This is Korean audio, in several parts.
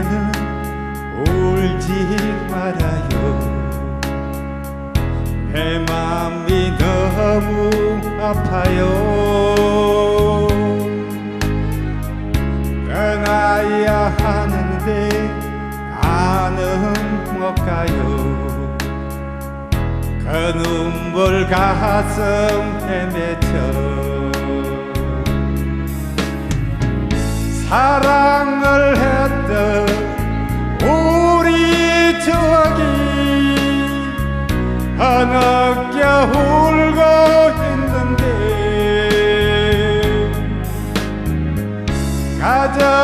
이제는 울지 말아요. 내 마음이 너무 아파요. 떠나야 하는데 나는 못 가요. 그 눈물 가슴에 맺혀 사랑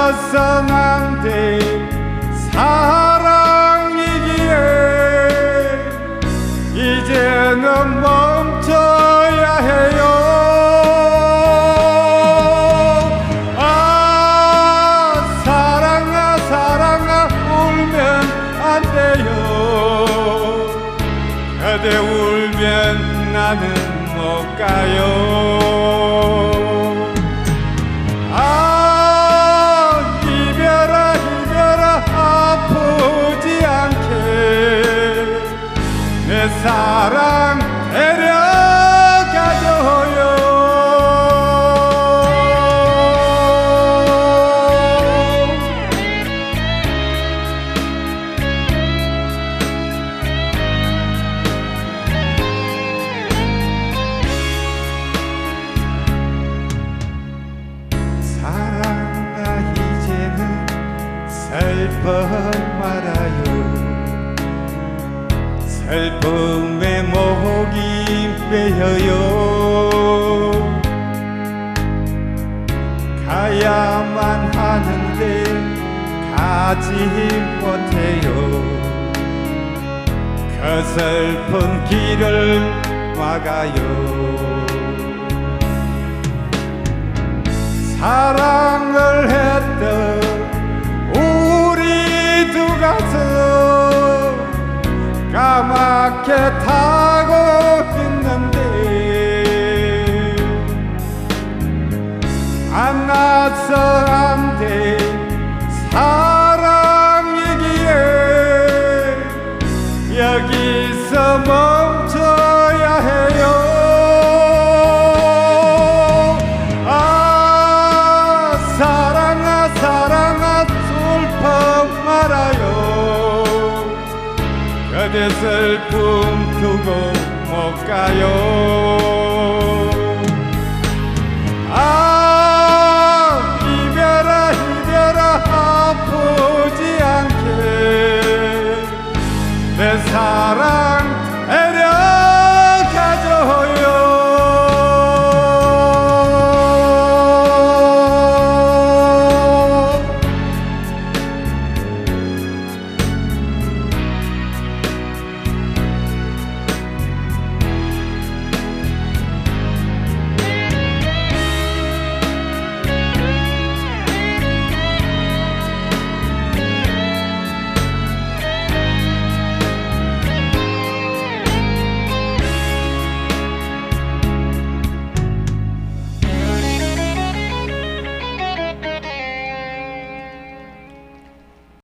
안돼 사랑이기에 이제는 멈춰야 해요. 아 사랑아 사랑아 울면 안 돼요. 그대 울면 나는 못 가요 사랑 데려가줘요. 사랑아 이제는 슬퍼 슬픔에 목이 메어요. 가야만 하는데 가지 못해요. 그 슬픈 길을 막아요. 사랑을 곁을 꿈꾸고 못 가요? 아 이별아 이별아 아프지 않게 내 사랑